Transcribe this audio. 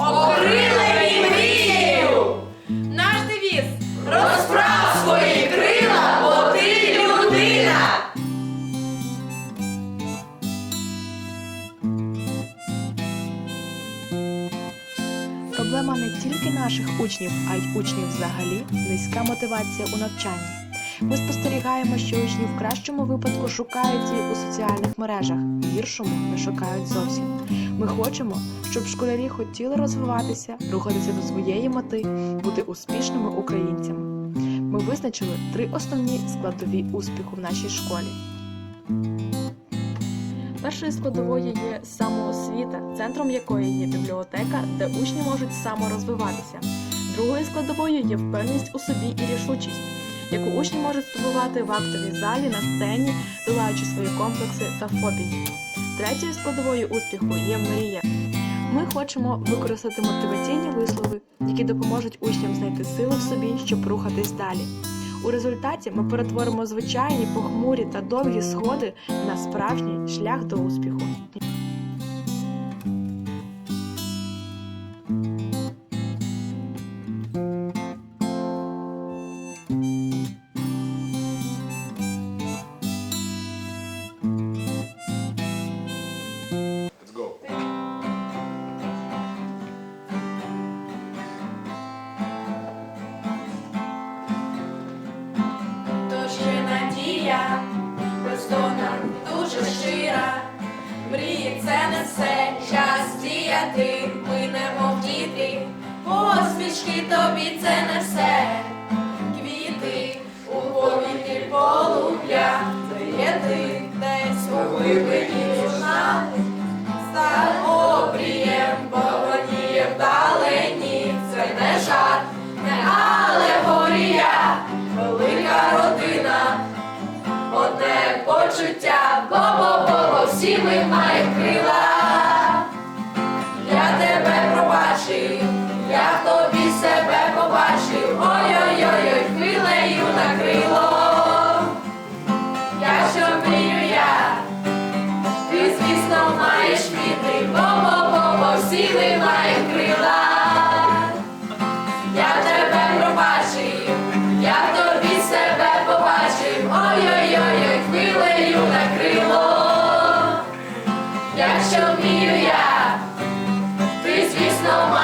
Окрилені мрією! Наш девіз розправ свої крила, бо ти людина! Проблема не тільки наших учнів, а й учнів взагалі низька мотивація у навчанні. Ми спостерігаємо, що учні в кращому випадку шукають її у соціальних мережах, в гіршому не шукають зовсім. Ми хочемо, щоб школярі хотіли розвиватися, рухатися до своєї мети, бути успішними українцями. Ми визначили три основні складові успіху в нашій школі. Першою складовою є самоосвіта, центром якої є бібліотека, де учні можуть саморозвиватися. Другою складовою є впевненість у собі і рішучість, яку учні можуть здобувати в актовій залі на сцені, долаючи свої комплекси та фобії. Третьою складовою успіху є мрія. Ми хочемо використати мотиваційні вислови, які допоможуть учням знайти сили в собі, щоб рухатись далі. У результаті ми перетворимо звичайні похмурі та довгі сходи на справжній шлях до успіху. Надія, бездонна, дуже щира. Мрії це не все, час діяти, ми не мов діти, посмішки тобі це не все. Квіти у повітрі полум'я, це є ти десь у глибині душа. Став обрієм, погоніє вдалені, це не жарт, не алегорія, велика родина, почуття, бо-бо-бо, всі ми маємо крила. Я тебе пробачив, я тобі себе побачив, ой-ой-ой, хвилею накрило. Я що мрію я, ти, звісно, маєш віти, бо-бо-бо, всі ми ти, звісно, маєш